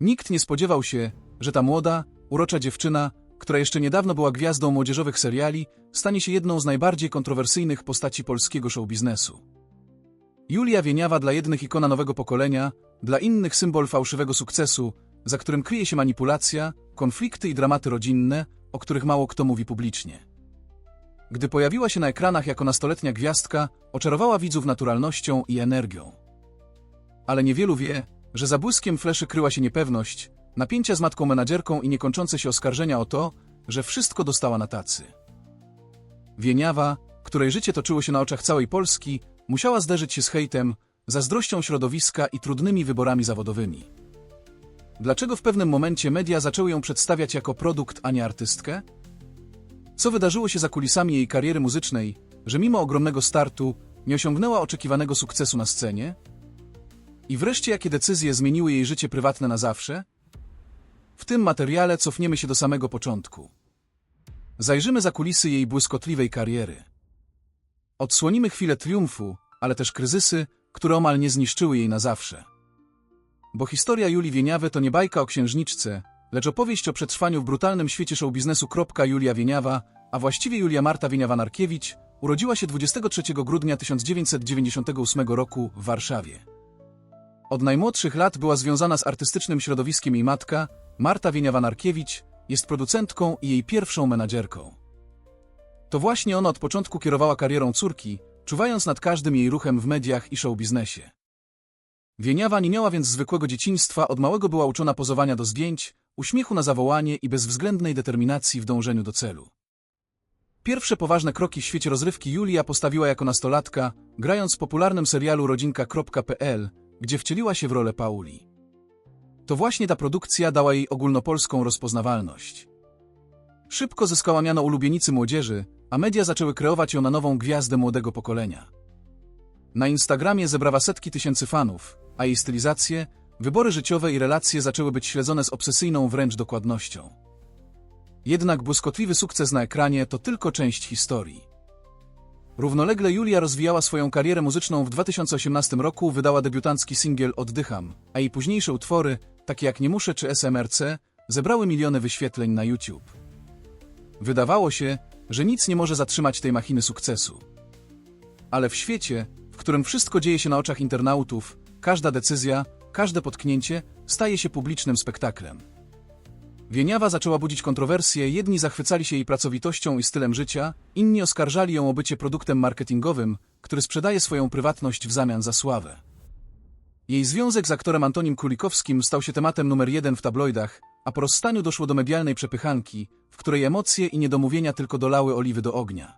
Nikt nie spodziewał się, że ta młoda, urocza dziewczyna, która jeszcze niedawno była gwiazdą młodzieżowych seriali, stanie się jedną z najbardziej kontrowersyjnych postaci polskiego showbiznesu. Julia Wieniawa dla jednych ikona nowego pokolenia, dla innych symbol fałszywego sukcesu, za którym kryje się manipulacja, konflikty i dramaty rodzinne, o których mało kto mówi publicznie. Gdy pojawiła się na ekranach jako nastoletnia gwiazdka, oczarowała widzów naturalnością i energią. Ale niewielu wie, że za błyskiem fleszy kryła się niepewność, napięcia z matką menadżerką i niekończące się oskarżenia o to, że wszystko dostała na tacy. Wieniawa, której życie toczyło się na oczach całej Polski, musiała zderzyć się z hejtem, zazdrością środowiska i trudnymi wyborami zawodowymi. Dlaczego w pewnym momencie media zaczęły ją przedstawiać jako produkt, a nie artystkę? Co wydarzyło się za kulisami jej kariery muzycznej, że mimo ogromnego startu nie osiągnęła oczekiwanego sukcesu na scenie? I wreszcie jakie decyzje zmieniły jej życie prywatne na zawsze? W tym materiale cofniemy się do samego początku. Zajrzymy za kulisy jej błyskotliwej kariery. Odsłonimy chwilę triumfu, ale też kryzysy, które omal nie zniszczyły jej na zawsze. Bo historia Julii Wieniawy to nie bajka o księżniczce, lecz opowieść o przetrwaniu w brutalnym świecie showbiznesu. Julia Wieniawa, a właściwie Julia Marta Wieniawa-Narkiewicz, urodziła się 23 grudnia 1998 roku w Warszawie. Od najmłodszych lat była związana z artystycznym środowiskiem jej matka, Marta Wieniawa-Narkiewicz, jest producentką i jej pierwszą menadżerką. To właśnie ona od początku kierowała karierą córki, czuwając nad każdym jej ruchem w mediach i showbiznesie. Wieniawa nie miała więc zwykłego dzieciństwa, od małego była uczona pozowania do zdjęć, uśmiechu na zawołanie i bezwzględnej determinacji w dążeniu do celu. Pierwsze poważne kroki w świecie rozrywki Julia postawiła jako nastolatka, grając w popularnym serialu rodzinka.pl, gdzie wcieliła się w rolę Pauli. To właśnie ta produkcja dała jej ogólnopolską rozpoznawalność. Szybko zyskała miano ulubienicy młodzieży, a media zaczęły kreować ją na nową gwiazdę młodego pokolenia. Na Instagramie zebrała setki tysięcy fanów, a jej stylizacje, wybory życiowe i relacje zaczęły być śledzone z obsesyjną wręcz dokładnością. Jednak błyskotliwy sukces na ekranie to tylko część historii. Równolegle Julia rozwijała swoją karierę muzyczną w 2018 roku, wydała debiutancki singiel Oddycham, a jej późniejsze utwory, takie jak Nie muszę czy SMRC, zebrały miliony wyświetleń na YouTube. Wydawało się, że nic nie może zatrzymać tej machiny sukcesu. Ale w świecie, w którym wszystko dzieje się na oczach internautów, każda decyzja, każde potknięcie staje się publicznym spektaklem. Wieniawa zaczęła budzić kontrowersje, jedni zachwycali się jej pracowitością i stylem życia, inni oskarżali ją o bycie produktem marketingowym, który sprzedaje swoją prywatność w zamian za sławę. Jej związek z aktorem Antonim Kulikowskim stał się tematem numer jeden w tabloidach, a po rozstaniu doszło do medialnej przepychanki, w której emocje i niedomówienia tylko dolały oliwy do ognia.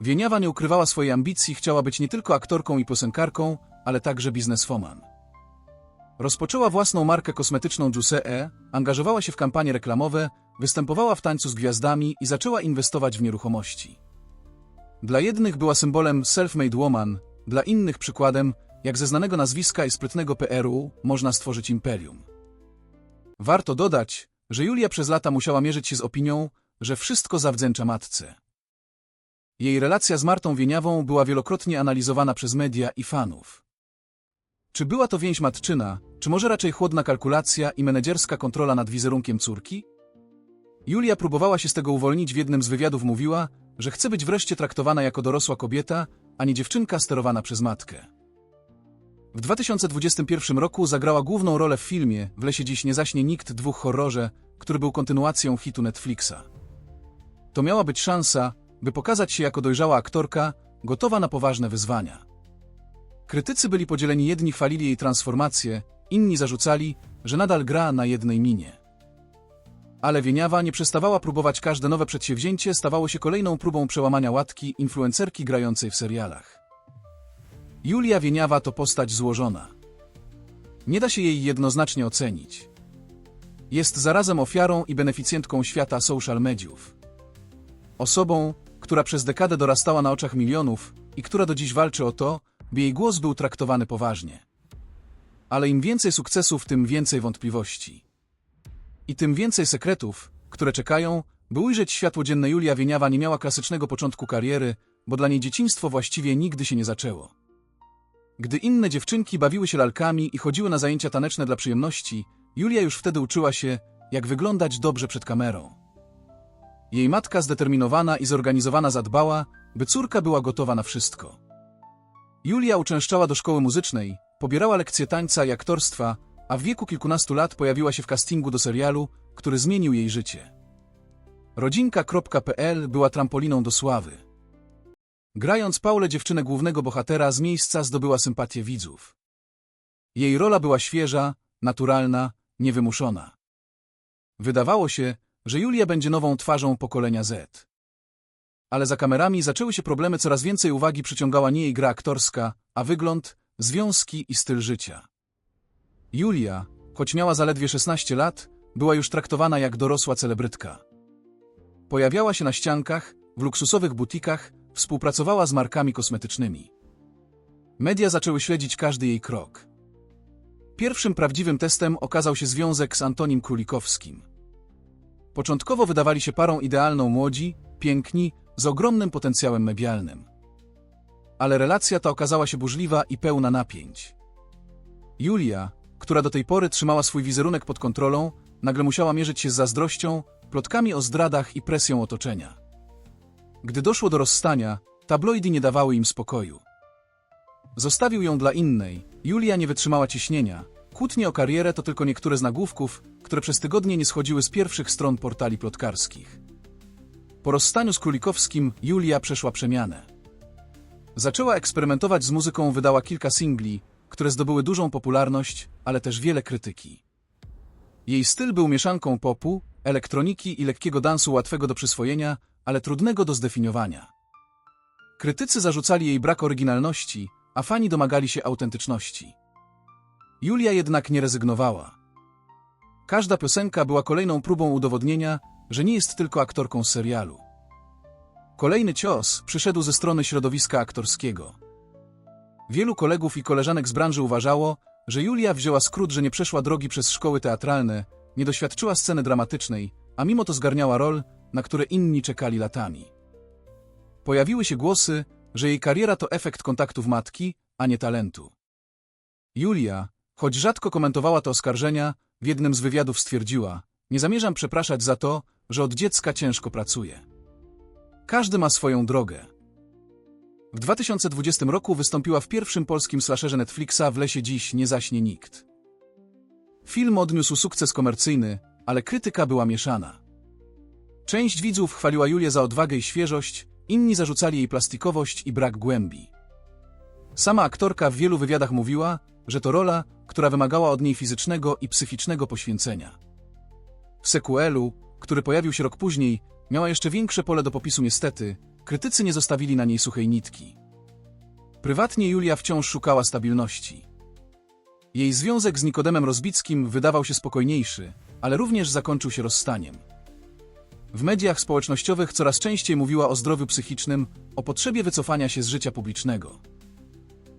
Wieniawa nie ukrywała swojej ambicji, chciała być nie tylko aktorką i piosenkarką, ale także bizneswoman. Rozpoczęła własną markę kosmetyczną Juice, angażowała się w kampanie reklamowe, występowała w tańcu z gwiazdami i zaczęła inwestować w nieruchomości. Dla jednych była symbolem self-made woman, dla innych przykładem, jak ze znanego nazwiska i sprytnego PR-u można stworzyć imperium. Warto dodać, że Julia przez lata musiała mierzyć się z opinią, że wszystko zawdzięcza matce. Jej relacja z Martą Wieniawą była wielokrotnie analizowana przez media i fanów. Czy była to więź matczyna, czy może raczej chłodna kalkulacja i menedżerska kontrola nad wizerunkiem córki? Julia próbowała się z tego uwolnić w jednym z wywiadów mówiła, że chce być wreszcie traktowana jako dorosła kobieta, a nie dziewczynka sterowana przez matkę. W 2021 roku zagrała główną rolę w filmie W lesie dziś nie zaśnie nikt dwóch horrorze, który był kontynuacją hitu Netflixa. To miała być szansa, by pokazać się jako dojrzała aktorka, gotowa na poważne wyzwania. Krytycy byli podzieleni, jedni chwalili jej transformację, inni zarzucali, że nadal gra na jednej minie. Ale Wieniawa nie przestawała próbować każde nowe przedsięwzięcie, stawało się kolejną próbą przełamania łatki influencerki grającej w serialach. Julia Wieniawa to postać złożona. Nie da się jej jednoznacznie ocenić. Jest zarazem ofiarą i beneficjentką świata social mediów. Osobą, która przez dekadę dorastała na oczach milionów i która do dziś walczy o to, by jej głos był traktowany poważnie. Ale im więcej sukcesów, tym więcej wątpliwości. I tym więcej sekretów, które czekają, by ujrzeć światło dzienne Julia Wieniawa nie miała klasycznego początku kariery, bo dla niej dzieciństwo właściwie nigdy się nie zaczęło. Gdy inne dziewczynki bawiły się lalkami i chodziły na zajęcia taneczne dla przyjemności, Julia już wtedy uczyła się, jak wyglądać dobrze przed kamerą. Jej matka zdeterminowana i zorganizowana zadbała, by córka była gotowa na wszystko. Julia uczęszczała do szkoły muzycznej, pobierała lekcje tańca i aktorstwa, a w wieku kilkunastu lat pojawiła się w castingu do serialu, który zmienił jej życie. Rodzinka.pl była trampoliną do sławy. Grając Paulę dziewczynę głównego bohatera z miejsca zdobyła sympatię widzów. Jej rola była świeża, naturalna, niewymuszona. Wydawało się, że Julia będzie nową twarzą pokolenia Z. Ale za kamerami zaczęły się problemy, coraz więcej uwagi przyciągała nie jej gra aktorska, a wygląd, związki i styl życia. Julia, choć miała zaledwie 16 lat, była już traktowana jak dorosła celebrytka. Pojawiała się na ściankach, w luksusowych butikach, współpracowała z markami kosmetycznymi. Media zaczęły śledzić każdy jej krok. Pierwszym prawdziwym testem okazał się związek z Antonim Królikowskim. Początkowo wydawali się parą idealną młodzi, piękni, z ogromnym potencjałem medialnym. Ale relacja ta okazała się burzliwa i pełna napięć. Julia, która do tej pory trzymała swój wizerunek pod kontrolą, nagle musiała mierzyć się z zazdrością, plotkami o zdradach i presją otoczenia. Gdy doszło do rozstania, tabloidy nie dawały im spokoju. Zostawił ją dla innej, Julia nie wytrzymała ciśnienia. Kłótnie o karierę to tylko niektóre z nagłówków, które przez tygodnie nie schodziły z pierwszych stron portali plotkarskich. Po rozstaniu z Królikowskim Julia przeszła przemianę. Zaczęła eksperymentować z muzyką, wydała kilka singli, które zdobyły dużą popularność, ale też wiele krytyki. Jej styl był mieszanką popu, elektroniki i lekkiego dansu łatwego do przyswojenia, ale trudnego do zdefiniowania. Krytycy zarzucali jej brak oryginalności, a fani domagali się autentyczności. Julia jednak nie rezygnowała. Każda piosenka była kolejną próbą udowodnienia, że nie jest tylko aktorką serialu. Kolejny cios przyszedł ze strony środowiska aktorskiego. Wielu kolegów i koleżanek z branży uważało, że Julia wzięła skrót, że nie przeszła drogi przez szkoły teatralne, nie doświadczyła sceny dramatycznej, a mimo to zgarniała rol, na które inni czekali latami. Pojawiły się głosy, że jej kariera to efekt kontaktów matki, a nie talentu. Julia, choć rzadko komentowała te oskarżenia, w jednym z wywiadów stwierdziła: Nie zamierzam przepraszać za to, że od dziecka ciężko pracuję. Każdy ma swoją drogę. W 2020 roku wystąpiła w pierwszym polskim slasherze Netflixa W lesie dziś nie zaśnie nikt. Film odniósł sukces komercyjny, ale krytyka była mieszana. Część widzów chwaliła Julię za odwagę i świeżość, inni zarzucali jej plastikowość i brak głębi. Sama aktorka w wielu wywiadach mówiła, że to rola, która wymagała od niej fizycznego i psychicznego poświęcenia. W sequelu, który pojawił się rok później, miała jeszcze większe pole do popisu niestety, krytycy nie zostawili na niej suchej nitki. Prywatnie Julia wciąż szukała stabilności. Jej związek z Nikodemem Rozbickim wydawał się spokojniejszy, ale również zakończył się rozstaniem. W mediach społecznościowych coraz częściej mówiła o zdrowiu psychicznym, o potrzebie wycofania się z życia publicznego.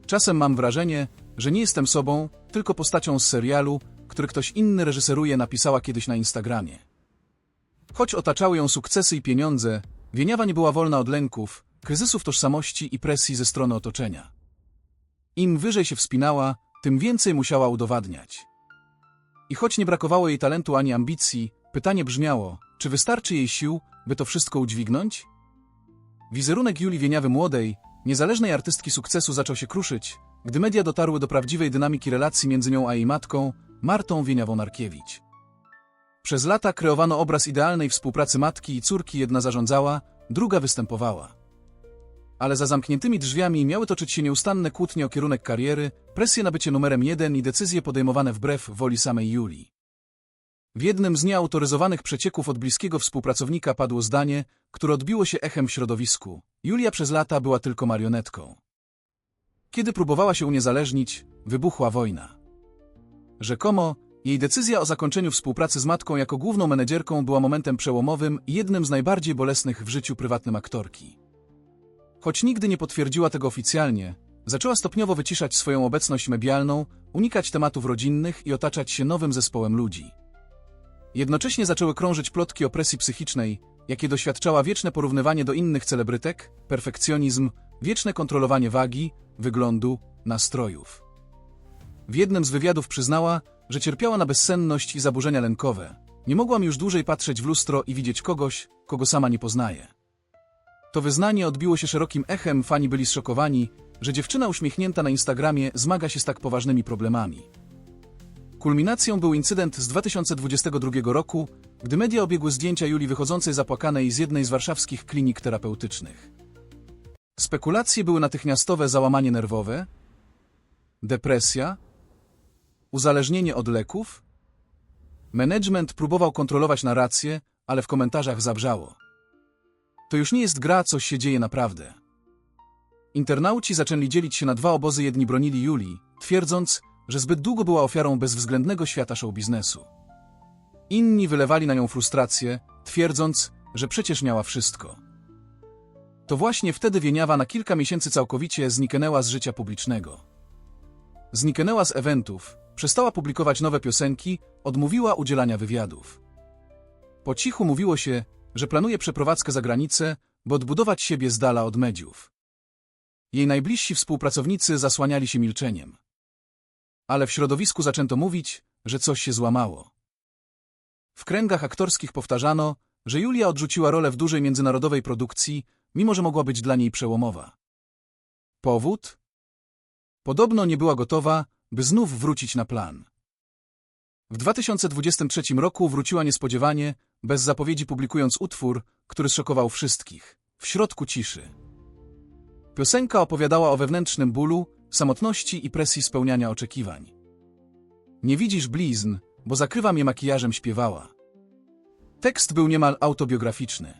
Czasem mam wrażenie, że nie jestem sobą, tylko postacią z serialu, który ktoś inny reżyseruje, napisała kiedyś na Instagramie. Choć otaczały ją sukcesy i pieniądze, Wieniawa nie była wolna od lęków, kryzysów tożsamości i presji ze strony otoczenia. Im wyżej się wspinała, tym więcej musiała udowadniać. I choć nie brakowało jej talentu ani ambicji, pytanie brzmiało, czy wystarczy jej sił, by to wszystko udźwignąć? Wizerunek Julii Wieniawy młodej, niezależnej artystki sukcesu zaczął się kruszyć, gdy media dotarły do prawdziwej dynamiki relacji między nią a jej matką, Martą Wieniawą-Narkiewicz. Przez lata kreowano obraz idealnej współpracy matki i córki, jedna zarządzała, druga występowała. Ale za zamkniętymi drzwiami miały toczyć się nieustanne kłótnie o kierunek kariery, presje na bycie numerem jeden i decyzje podejmowane wbrew woli samej Julii. W jednym z nieautoryzowanych przecieków od bliskiego współpracownika padło zdanie, które odbiło się echem w środowisku. Julia przez lata była tylko marionetką. Kiedy próbowała się uniezależnić, wybuchła wojna. Rzekomo, jej decyzja o zakończeniu współpracy z matką jako główną menedżerką była momentem przełomowym jednym z najbardziej bolesnych w życiu prywatnym aktorki. Choć nigdy nie potwierdziła tego oficjalnie, zaczęła stopniowo wyciszać swoją obecność medialną, unikać tematów rodzinnych i otaczać się nowym zespołem ludzi. Jednocześnie zaczęły krążyć plotki o presji psychicznej, jakie doświadczała wieczne porównywanie do innych celebrytek, perfekcjonizm, wieczne kontrolowanie wagi, wyglądu, nastrojów. W jednym z wywiadów przyznała, że cierpiała na bezsenność i zaburzenia lękowe. Nie mogłam już dłużej patrzeć w lustro i widzieć kogoś, kogo sama nie poznaje. To wyznanie odbiło się szerokim echem, fani byli zszokowani, że dziewczyna uśmiechnięta na Instagramie zmaga się z tak poważnymi problemami. Kulminacją był incydent z 2022 roku, gdy media obiegły zdjęcia Julii wychodzącej zapłakanej z jednej z warszawskich klinik terapeutycznych. Spekulacje były natychmiastowe załamanie nerwowe, depresja, uzależnienie od leków. Management próbował kontrolować narrację, ale w komentarzach zabrzało. To już nie jest gra, coś się dzieje naprawdę. Internauci zaczęli dzielić się na dwa obozy, jedni bronili Julii, twierdząc, że zbyt długo była ofiarą bezwzględnego świata show biznesu. Inni wylewali na nią frustrację, twierdząc, że przecież miała wszystko. To właśnie wtedy Wieniawa na kilka miesięcy całkowicie zniknęła z życia publicznego. Zniknęła z eventów, przestała publikować nowe piosenki, odmówiła udzielania wywiadów. Po cichu mówiło się, że planuje przeprowadzkę za granicę, by odbudować siebie z dala od mediów. Jej najbliżsi współpracownicy zasłaniali się milczeniem. Ale w środowisku zaczęto mówić, że coś się złamało. W kręgach aktorskich powtarzano, że Julia odrzuciła rolę w dużej międzynarodowej produkcji, mimo że mogła być dla niej przełomowa. Powód? Podobno nie była gotowa, by znów wrócić na plan. W 2023 roku wróciła niespodziewanie, bez zapowiedzi publikując utwór, który zszokował wszystkich, w środku ciszy. Piosenka opowiadała o wewnętrznym bólu, samotności i presji spełniania oczekiwań. Nie widzisz blizn, bo zakrywam je makijażem śpiewała. Tekst był niemal autobiograficzny.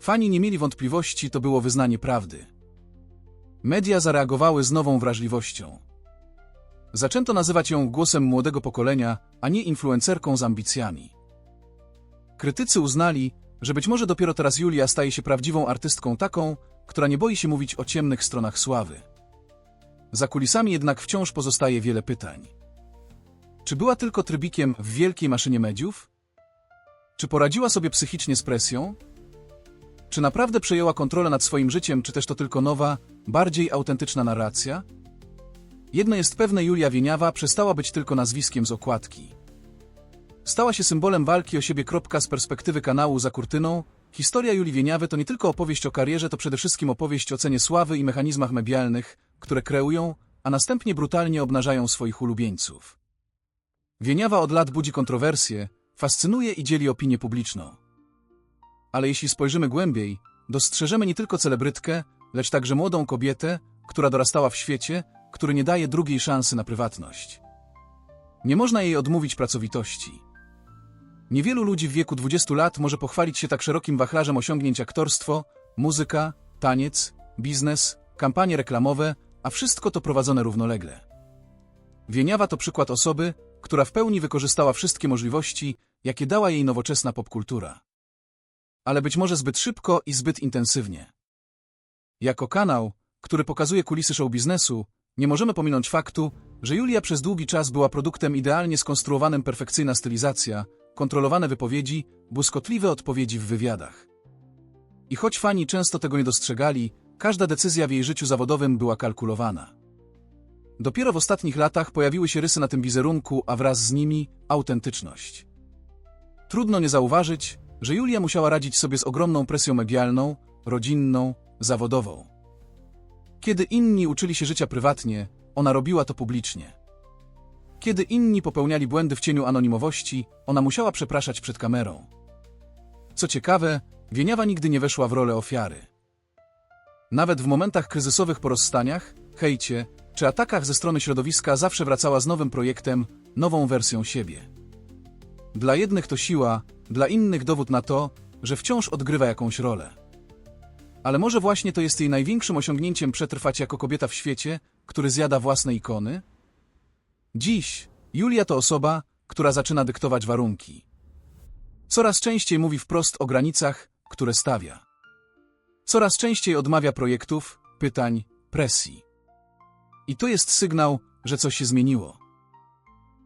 Fani nie mieli wątpliwości, to było wyznanie prawdy. Media zareagowały z nową wrażliwością. Zaczęto nazywać ją głosem młodego pokolenia, a nie influencerką z ambicjami. Krytycy uznali, że być może dopiero teraz Julia staje się prawdziwą artystką taką, która nie boi się mówić o ciemnych stronach sławy. Za kulisami jednak wciąż pozostaje wiele pytań. Czy była tylko trybikiem w wielkiej maszynie mediów? Czy poradziła sobie psychicznie z presją? Czy naprawdę przejęła kontrolę nad swoim życiem, czy też to tylko nowa, bardziej autentyczna narracja? Jedno jest pewne, Julia Wieniawa przestała być tylko nazwiskiem z okładki. Stała się symbolem walki o siebie. Z perspektywy kanału za kurtyną. Historia Julii Wieniawy to nie tylko opowieść o karierze, to przede wszystkim opowieść o cenie sławy i mechanizmach medialnych, które kreują, a następnie brutalnie obnażają swoich ulubieńców. Wieniawa od lat budzi kontrowersje, fascynuje i dzieli opinię publiczną. Ale jeśli spojrzymy głębiej, dostrzeżemy nie tylko celebrytkę, lecz także młodą kobietę, która dorastała w świecie, który nie daje drugiej szansy na prywatność. Nie można jej odmówić pracowitości. Niewielu ludzi w wieku 20 lat może pochwalić się tak szerokim wachlarzem osiągnięć aktorstwo, muzyka, taniec, biznes, kampanie reklamowe, a wszystko to prowadzone równolegle. Wieniawa to przykład osoby, która w pełni wykorzystała wszystkie możliwości, jakie dała jej nowoczesna popkultura. Ale być może zbyt szybko i zbyt intensywnie. Jako kanał, który pokazuje kulisy show biznesu, nie możemy pominąć faktu, że Julia przez długi czas była produktem idealnie skonstruowanym perfekcyjna stylizacja, kontrolowane wypowiedzi, błyskotliwe odpowiedzi w wywiadach. I choć fani często tego nie dostrzegali, każda decyzja w jej życiu zawodowym była kalkulowana. Dopiero w ostatnich latach pojawiły się rysy na tym wizerunku, a wraz z nimi autentyczność. Trudno nie zauważyć, że Julia musiała radzić sobie z ogromną presją medialną, rodzinną, zawodową. Kiedy inni uczyli się życia prywatnie, ona robiła to publicznie. Kiedy inni popełniali błędy w cieniu anonimowości, ona musiała przepraszać przed kamerą. Co ciekawe, Wieniawa nigdy nie weszła w rolę ofiary. Nawet w momentach kryzysowych po rozstaniach, hejcie czy atakach ze strony środowiska zawsze wracała z nowym projektem, nową wersją siebie. Dla jednych to siła, dla innych dowód na to, że wciąż odgrywa jakąś rolę. Ale może właśnie to jest jej największym osiągnięciem przetrwać jako kobieta w świecie, który zjada własne ikony? Dziś Julia to osoba, która zaczyna dyktować warunki. Coraz częściej mówi wprost o granicach, które stawia. Coraz częściej odmawia projektów, pytań, presji. I to jest sygnał, że coś się zmieniło.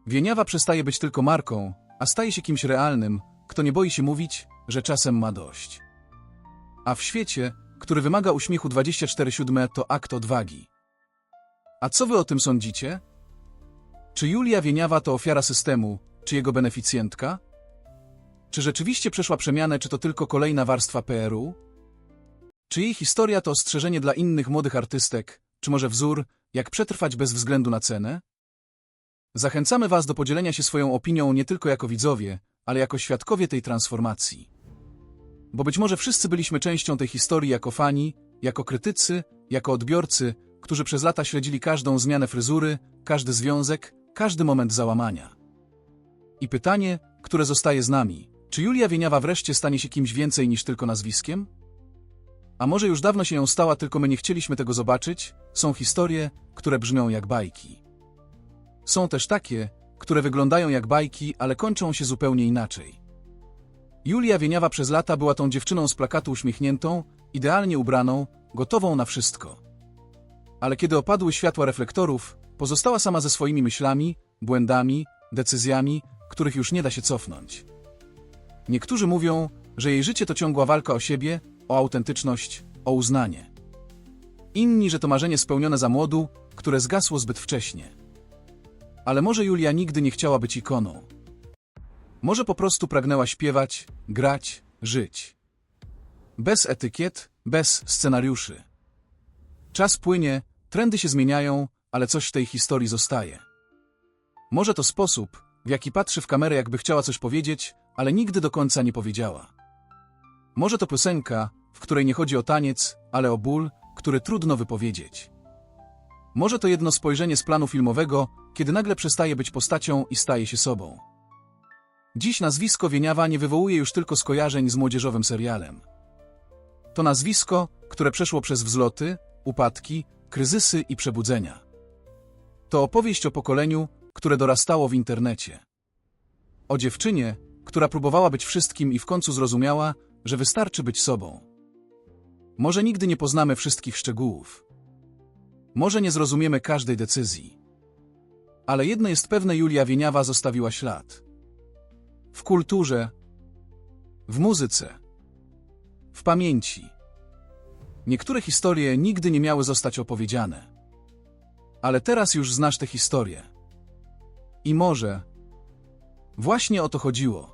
Wieniawa przestaje być tylko marką, a staje się kimś realnym, kto nie boi się mówić, że czasem ma dość. A w świecie, który wymaga uśmiechu 24-7 to akt odwagi. A co wy o tym sądzicie? Czy Julia Wieniawa to ofiara systemu, czy jego beneficjentka? Czy rzeczywiście przeszła przemianę, czy to tylko kolejna warstwa PR-u? Czy jej historia to ostrzeżenie dla innych młodych artystek, czy może wzór, jak przetrwać bez względu na cenę? Zachęcamy Was do podzielenia się swoją opinią nie tylko jako widzowie, ale jako świadkowie tej transformacji. Bo być może wszyscy byliśmy częścią tej historii jako fani, jako krytycy, jako odbiorcy, którzy przez lata śledzili każdą zmianę fryzury, każdy związek, każdy moment załamania. I pytanie, które zostaje z nami, czy Julia Wieniawa wreszcie stanie się kimś więcej niż tylko nazwiskiem? A może już dawno się ją stała, tylko my nie chcieliśmy tego zobaczyć? Są historie, które brzmią jak bajki. Są też takie, które wyglądają jak bajki, ale kończą się zupełnie inaczej. Julia Wieniawa przez lata była tą dziewczyną z plakatu uśmiechniętą, idealnie ubraną, gotową na wszystko. Ale kiedy opadły światła reflektorów, pozostała sama ze swoimi myślami, błędami, decyzjami, których już nie da się cofnąć. Niektórzy mówią, że jej życie to ciągła walka o siebie, o autentyczność, o uznanie. Inni, że to marzenie spełnione za młodu, które zgasło zbyt wcześnie. Ale może Julia nigdy nie chciała być ikoną. Może po prostu pragnęła śpiewać, grać, żyć. Bez etykiet, bez scenariuszy. Czas płynie, trendy się zmieniają, ale coś w tej historii zostaje. Może to sposób, w jaki patrzy w kamerę, jakby chciała coś powiedzieć, ale nigdy do końca nie powiedziała. Może to piosenka, w której nie chodzi o taniec, ale o ból, który trudno wypowiedzieć. Może to jedno spojrzenie z planu filmowego, kiedy nagle przestaje być postacią i staje się sobą. Dziś nazwisko Wieniawa nie wywołuje już tylko skojarzeń z młodzieżowym serialem. To nazwisko, które przeszło przez wzloty, upadki, kryzysy i przebudzenia. To opowieść o pokoleniu, które dorastało w internecie. O dziewczynie, która próbowała być wszystkim i w końcu zrozumiała, że wystarczy być sobą. Może nigdy nie poznamy wszystkich szczegółów. Może nie zrozumiemy każdej decyzji. Ale jedno jest pewne, Julia Wieniawa zostawiła ślad. W kulturze, w muzyce, w pamięci. Niektóre historie nigdy nie miały zostać opowiedziane. Ale teraz już znasz te historie. I może właśnie o to chodziło.